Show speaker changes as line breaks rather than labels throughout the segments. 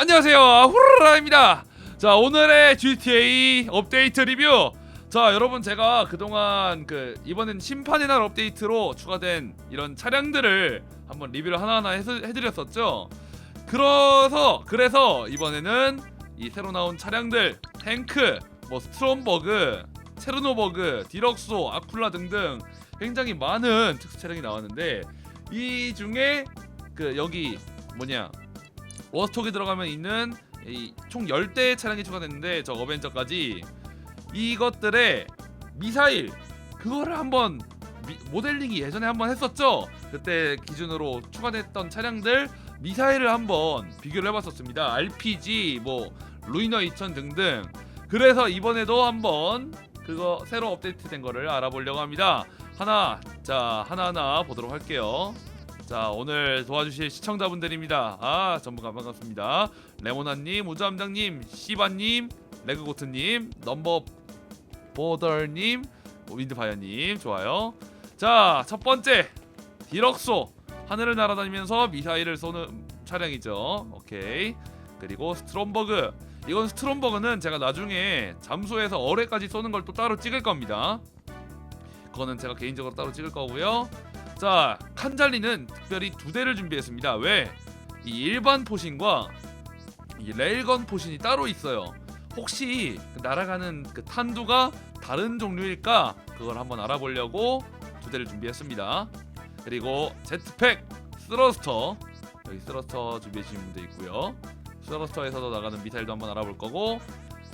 안녕하세요. 후라라입니다. 자 오늘의 GTA 업데이트 리뷰. 자 여러분 제가 그동안 그 이번엔 심판의 날 업데이트로 추가된 이런 차량들을 한번 리뷰를 하나하나 해서, 해드렸었죠. 그래서 그래서 이번에는 이 새로 나온 차량들 탱크 뭐 스트롬버그 체르노버그 디럭소 아쿨라 등등 굉장히 많은 특수 차량이 나왔는데 이 중에 그 여기 뭐냐 워스톡에 들어가면 있는 이총 10대의 차량이 추가됐는데 저 어벤져까지 이것들의 미사일 그거를 한번 미- 모델링이 예전에 한번 했었죠? 그때 기준으로 추가됐던 차량들 미사일을 한번 비교를 해봤었습니다. RPG 뭐 루이너 2000 등등. 그래서 이번에도 한번 그거 새로 업데이트된 거를 알아보려고 합니다. 하나 자 하나하나 보도록 할게요 자 오늘 도와주실 시청자분들입니다. 아 전부 가 반갑습니다. 레모나님, 우주함장님, 시바님, 레그고트님, 넘버 보더님, 윈드파이어님 좋아요. 자 첫 번째 디럭소 하늘을 날아다니면서 미사일을 쏘는 차량이죠. 오케이 그리고 스트롬버그 이건 스트롬버그는 제가 나중에 잠수해서 어뢰까지 쏘는 걸 또 따로 찍을 겁니다. 그거는 제가 개인적으로 따로 찍을 거고요. 자 칸잘리는 특별히 두 대를 준비했습니다. 왜? 이 일반 포신과 이 레일건 포신이 따로 있어요. 혹시 그 날아가는 그 탄두가 다른 종류일까? 그걸 한번 알아보려고 두 대를 준비했습니다. 그리고 제트팩 스러스터 여기 스러스터 준비해 주신 분도 있고요. 스러스터에서도 나가는 미사일도 한번 알아볼 거고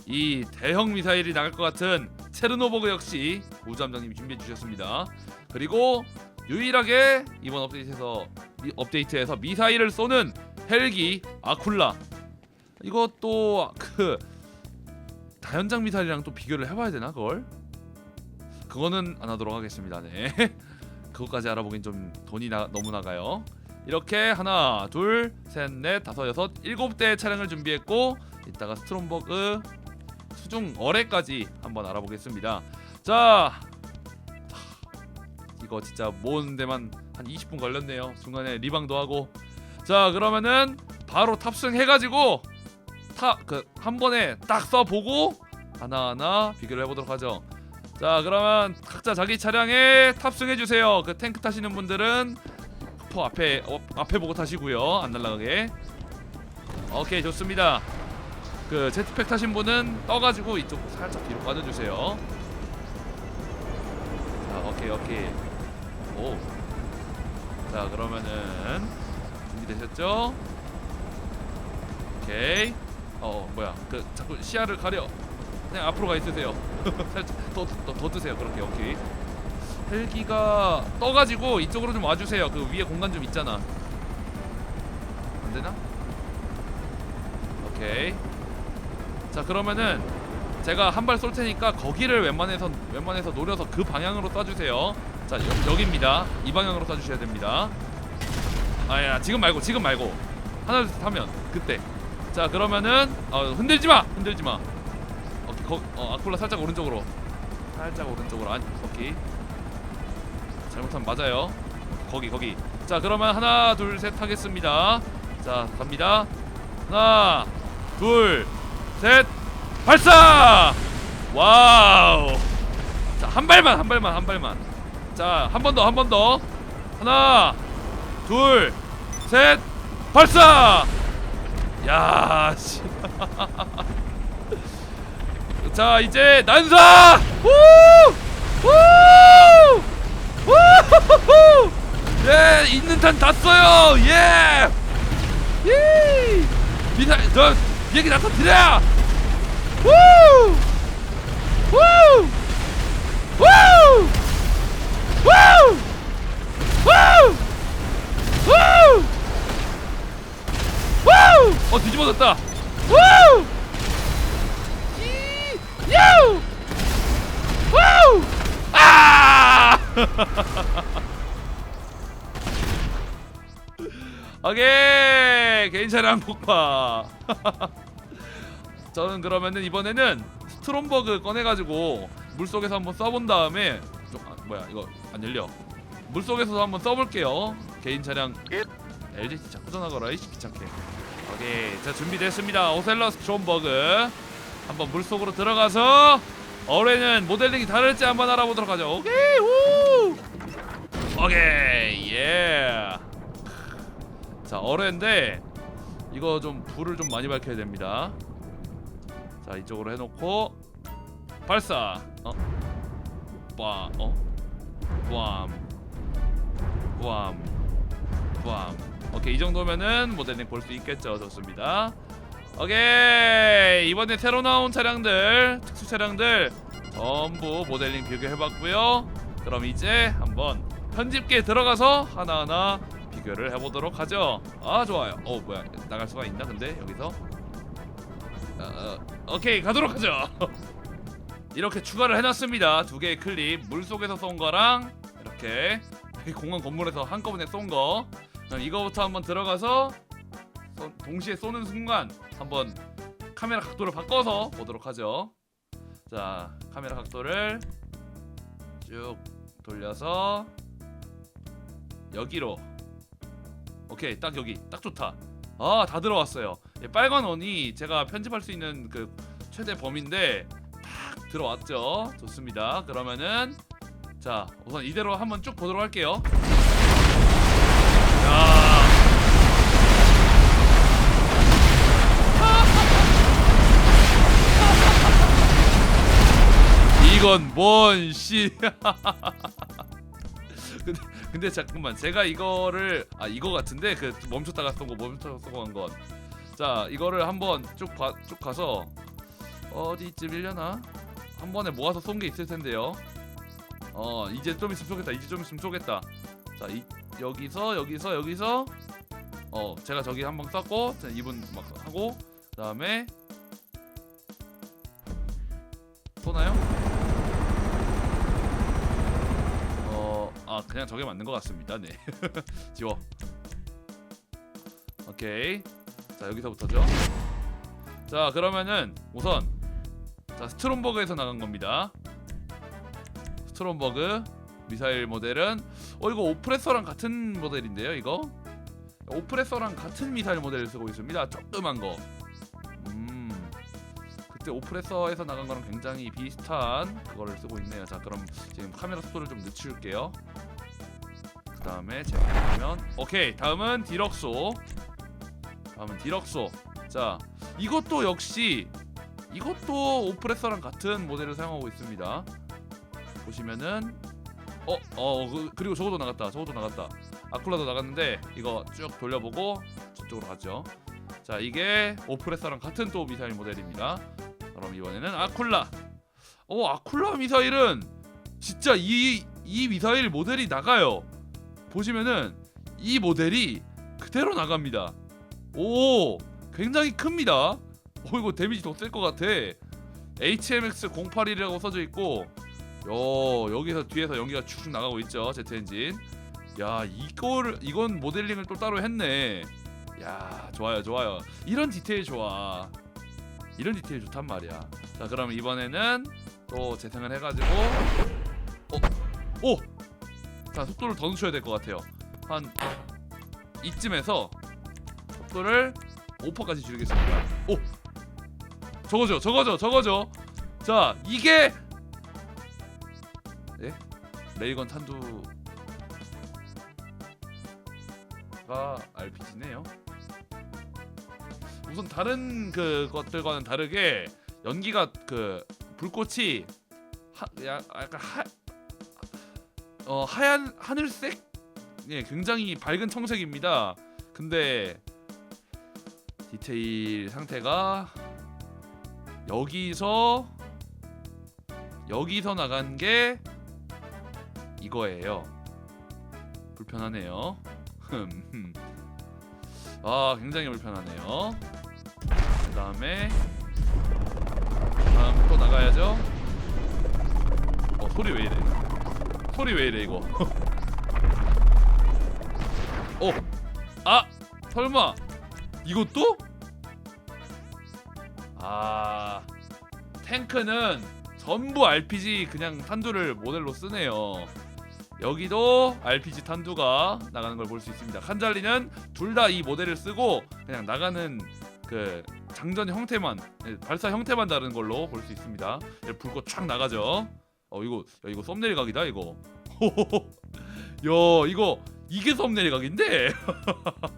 이 대형 미사일이 나갈 것 같은 체르노버그 역시 우주함장님이 준비해 주셨습니다. 그리고 유일하게 이번 업데이트에서 미- 업데이트에서 미사일을 쏘는 헬기 아쿨라 이것도 그 다연장 미사일이랑 또 비교를 해봐야 되나 그걸? 그거는 안 하도록 하겠습니다. 네, 그것까지 알아보긴 좀 돈이 나, 너무 나가요. 이렇게 하나, 둘, 셋, 넷, 다섯, 여섯, 일곱 대의 차량을 준비했고 이따가 스트롬버그 수중 어뢰까지 한번 알아보겠습니다. 자, 이거 진짜 모으는 데만 한 20분 걸렸네요. 중간에 리방도 하고. 자, 그러면은 바로 탑승해 가지고 탑그한 번에 딱 써 보고 하나하나 비교를 해 보도록 하죠. 자, 그러면 각자 자기 차량에 탑승해 주세요. 그 탱크 타시는 분들은 포 앞에 어, 앞에 보고 타시고요. 안 날아가게. 오케이, 좋습니다. 그 제트팩 타신 분은 떠 가지고 이쪽 살짝 뒤로 빠져 주세요. 자, 오케이, 오케이. 오. 자, 그러면은 준비되셨죠? 오케이. 어, 뭐야? 그 자꾸 시야를 가려. 그냥 앞으로 가 있으세요. 살짝 더 더 더 드세요. 그렇게 오케이. 헬기가 떠가지고 이쪽으로 좀 와주세요. 그 위에 공간 좀 있잖아. 안 되나? 오케이. 자 그러면은 제가 한 발 쏠 테니까 거기를 웬만해서 웬만해서 노려서 그 방향으로 쏴주세요. 자 여, 여기입니다. 이 방향으로 쏴주셔야 됩니다. 아야 지금 말고 지금 말고 하나 둘셋 하면 그때. 자 그러면은 어, 흔들지 마 흔들지 마. 오케이 거, 어 아쿨라 살짝 오른쪽으로 살짝 오른쪽으로 아니 오케이. 잘못하면 맞아요. 거기 거기. 자 그러면 하나 둘 셋 하겠습니다. 자 갑니다. 하나 둘 셋 발사! 와우. 자, 한 발만, 한 발만, 한 발만. 자, 한 번 더, 한 번 더. 하나, 둘, 셋, 발사! 야, 씨. 자, 이제 난사! 우! 우! 우! 예, 있는 탄 다 써요. 예! 예! 미사, 저 비행기 나타 드려! 우! 우! 우! 우! 우! 우! 우! 어 뒤집어졌다. 우! 이! 유! 우! 아! 오케이 차량 폭파. 저는 그러면은 이번에는 스트롬버그 꺼내가지고 물 속에서 한번 써본 다음에 좀 아, 뭐야 이거 안 열려. 물 속에서도 한번 써볼게요. 개인 차량 LG 자꾸 전화 걸어 이씨 귀찮게. 오케이 자 준비됐습니다 오셀러 스트롬버그 한번 물속으로 들어가서 어뢰는 모델링이 다를지 한번 알아보도록 하죠 오케이 우 오케이 예자 어뢰인데 이거 좀 불을 좀 많이 밝혀야 됩니다 자 이쪽으로 해놓고 발사 어? 와 어? 빰 빰. 빰. 오케이 이 정도면은 모델링 볼 수 있겠죠. 좋습니다. 오케이 이번에 새로 나온 차량들 특수 차량들 전부 모델링 비교해봤고요. 그럼 이제 한번 편집기에 들어가서 하나하나 비교를 해보도록 하죠. 아 좋아요. 어 뭐야. 나갈 수가 있나 근데? 여기서? 어, 어, 오케이 가도록 하죠 이렇게 추가를 해놨습니다 두 개의 클립 물속에서 쏜 거랑 이렇게 공항 건물에서 한꺼번에 쏜거 그럼 이거부터 한번 들어가서 쏘- 동시에 쏘는 순간 한번 카메라 각도를 바꿔서 보도록 하죠. 자, 카메라 각도를 쭉 돌려서 여기로. 오케이, 딱 여기, 딱 좋다. 아, 다 들어왔어요. 예, 빨간 원이 제가 편집할 수 있는 그 최대 범위인데 딱 들어왔죠. 좋습니다. 그러면은 자, 우선 이대로 한번 쭉 보도록 할게요. 야. 이건 뭔 씨. 근데 근데 잠깐만 제가 이거를 아 이거 같은데 그 멈췄다가 쏜거 멈췄다가 쏜거 한 건. 자 이거를 한번 쭉쭉 가서 어디쯤이려나 한 번에 모아서 쏜 게 있을 텐데요. 어 이제 좀 있으면 쏘겠다. 이제 좀 있으면 쏘겠다. 자 이, 여기서 여기서 여기서 어 제가 저기 한 번 쐈고 자, 이분 막 하고 그 다음에 쏘나요? 어, 아 그냥 저게 맞는 것 같습니다. 네, 지워. 오케이. 자 여기서부터죠. 자 그러면은 우선 자 스트롬버그에서 나간 겁니다. 스트롬버그 미사일 모델은 어 이거 오프레서랑 같은 모델인데요 이거? 오프레서랑 같은 미사일 모델을 쓰고 있습니다. 조그만 거. 음, 그때 오프레서에서 나간 거랑 굉장히 비슷한 그거를 쓰고 있네요. 자 그럼 지금 카메라 속도를 좀 늦출게요. 그 다음에 제가 오케이 다음은 디럭소. 다음은 디럭소. 자 이것도 역시 이것도 오프레서랑 같은 모델을 사용하고 있습니다 보시면은 어, 어, 그, 그리고 저것도 나갔다. 저것도 나갔다. 아쿨라도 나갔는데 이거 쭉 돌려보고 저쪽으로 가죠. 자, 이게 오프레서랑 같은 또 미사일 모델입니다. 그럼 이번에는 아쿨라. 어, 아쿨라 미사일은 진짜 이 이 미사일 모델이 나가요. 보시면은 이 모델이 그대로 나갑니다. 오, 굉장히 큽니다. 오, 이거 데미지 더셀것 같아. HMX 081이라고 써져 있고 요 여기서 뒤에서 연기가 축축 나가고 있죠 제트 엔진 야 이거를 이건 모델링을 또 따로 했네 야 좋아요 좋아요 이런 디테일 좋아 이런 디테일 좋단 말이야 자 그럼 이번에는 또 재생을 해가지고 어? 오! 자 속도를 더 늦춰야 될 것 같아요 한 이쯤에서 속도를 5%까지 줄이겠습니다 오! 저거죠 저거죠 저거죠 자 이게 예? 레이건 탄두가 RPG네요. 우선 다른 그 것들과는 다르게 연기가 그 불꽃이 하, 야, 약간 하, 어 하얀 하늘색 예 굉장히 밝은 청색입니다. 근데 디테일 상태가 여기서 여기서 나간 게 이거예요. 불편하네요. 흠. 아, 굉장히 불편하네요. 그 다음에 다음 또 나가야죠. 어, 소리 왜 이래? 소리 왜 이래 이거? 어, 아, 설마 이것도? 아, 탱크는 전부 RPG 그냥 탄두를 모델로 쓰네요. 여기도 RPG 탄두가 나가는 걸 볼 수 있습니다. 칸잘리는 둘 다 이 모델을 쓰고 그냥 나가는 그 장전 형태만 예, 발사 형태만 다른 걸로 볼 수 있습니다. 예, 불꽃 촥 나가죠. 어 이거 야, 이거 썸네일 각이다 이거. 야 이거 이게 썸네일 각인데.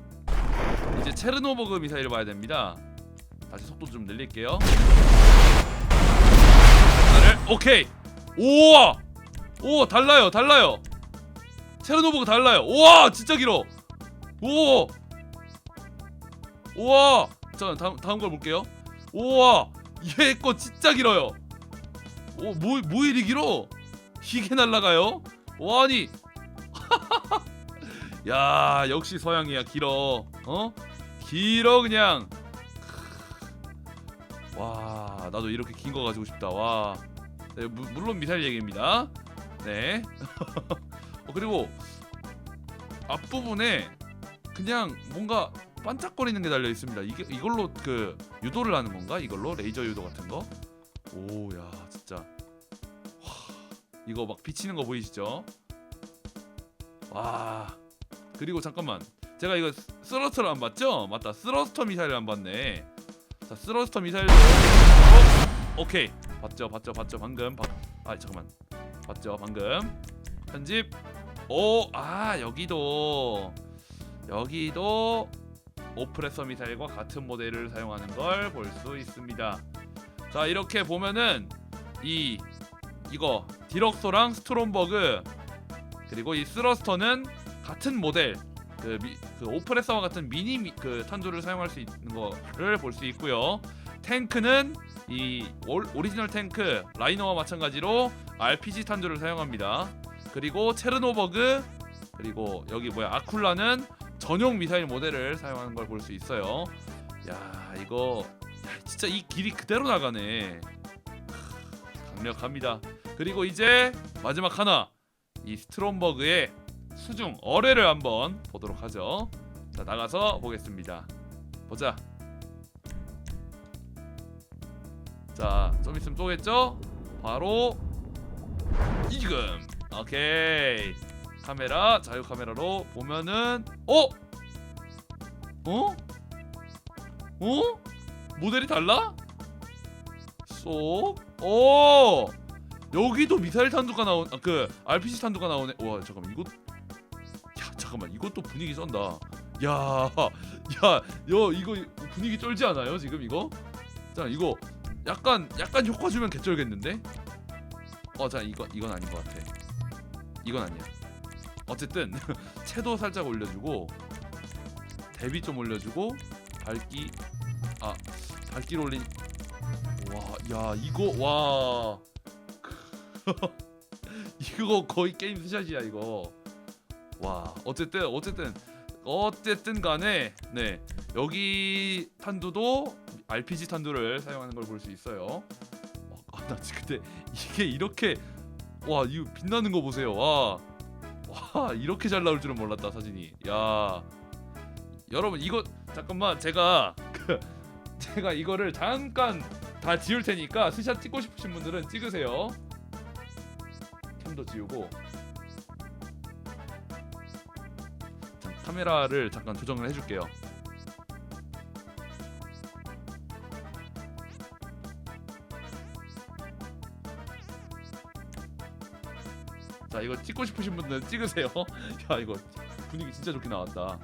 이제 체르노버그 미사일을 봐야 됩니다. 다시 속도 좀 늘릴게요. 하나를 오케이. 우와. 오 달라요 달라요. 체르노버그 달라요. 우와 진짜 길어. 오. 우와. 자 다음 다음 걸 볼게요. 우와 얘 거 진짜 길어요. 오뭐 뭐 이리 길어? 이게 날라가요? 와 아니. 야 역시 서양이야 길어. 어? 길어 그냥. 와 나도 이렇게 긴 거 가지고 싶다. 와. 네, 무, 물론 미사일 얘기입니다. 네. 어, 그리고 앞부분에 그냥 뭔가 반짝거리는 게 달려 있습니다. 이게 이걸로 그 유도를 하는 건가? 이걸로 레이저 유도 같은 거? 오, 야, 진짜. 와, 이거 막 비치는 거 보이시죠? 와. 그리고 잠깐만. 제가 이거 스- 스러스터를 안 봤죠? 맞다. 스러스터 미사일을 안 봤네. 자, 스러스터 미사일도 어? 오케이. 봤죠? 봤죠? 봤죠? 방금. 봐. 아, 잠깐만. 봤죠? 방금. 편집. 오, 아, 여기도 여기도 오프레서 미사일과 같은 모델을 사용하는 걸 볼 수 있습니다. 자 이렇게 보면은 이 이거 디럭소랑 스트롬버그 그리고 이 스러스터는 같은 모델 그, 미, 그 오프레서와 같은 미니 미, 그 탄두를 사용할 수 있는 거를 볼 수 있고요. 탱크는 이 올, 오리지널 탱크 라이너와 마찬가지로 RPG 탄두를 사용합니다. 그리고 체르노버그 그리고 여기 뭐야 아쿨라는 전용 미사일 모델을 사용하는 걸 볼 수 있어요. 야 이거 야, 진짜 이 길이 그대로 나가네. 크, 강력합니다. 그리고 이제 마지막 하나 이 스트롬버그의 수중 어뢰를 한번 보도록 하죠. 자 나가서 보겠습니다. 보자. 자좀 있으면 쏘겠죠? 바로 지금 오케이 카메라 자유 카메라로 보면은 어? 어? 어? 모델이 달라? 쏙. 오! 여기도 미사일 탄두가 나온 아, 그 RPG 탄두가 나오네. 와, 잠깐만. 이거 야, 잠깐만. 이것도 분위기 쩐다. 야. 야, 여 이거 분위기 쩔지 않아요? 지금 이거? 자, 이거 약간 약간 효과 주면 개쩔겠는데? 어, 자, 이거 이건 아닌 것 같아. 이건 아니야. 어쨌든 채도 살짝 올려주고 대비 좀 올려주고 밝기 아 밝기를 올린 와야 이거 와 이거 거의 게임 스샷이야 이거 와 어쨌든 어쨌든 어쨌든 간에 네 여기 탄두도 RPG 탄두를 사용하는 걸 볼 수 있어요. 어, 아, 나 지금 근데 이게 이렇게 와 이거 빛나는 거 보세요. 와 와 이렇게 잘 나올 줄은 몰랐다 사진이. 야 여러분 이거 잠깐만 제가 그 제가 이거를 잠깐 다 지울 테니까 스샷 찍고 싶으신 분들은 찍으세요. 캠도 지우고 카메라를 잠깐 조정을 해줄게요. 자 이거 찍고 싶으신 분들은 찍으세요. 야 이거 분위기 진짜 좋게 나왔다.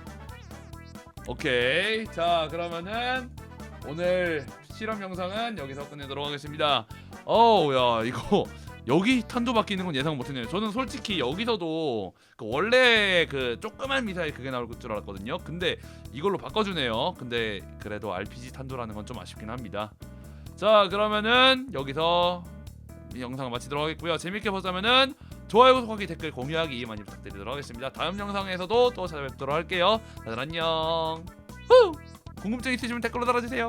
오케이. 자 그러면은 오늘 실험 영상은 여기서 끝내도록 하겠습니다. 어우 야 이거 여기 탄도 바뀌는 건 예상 못했네요 저는 솔직히 여기서도 그 원래 그 조그만 미사일 그게 나올 줄 알았거든요 근데 이걸로 바꿔주네요 근데 그래도 RPG 탄도라는 건 좀 아쉽긴 합니다 자 그러면은 여기서 이 영상 마치도록 하겠고요 재밌게 보자면은 좋아요, 구독하기, 댓글, 공유하기 많이 부탁드리도록 하겠습니다. 다음 영상에서도 또 찾아뵙도록 할게요. 다들 안녕. 후! 궁금증 있으시면 댓글로 달아주세요.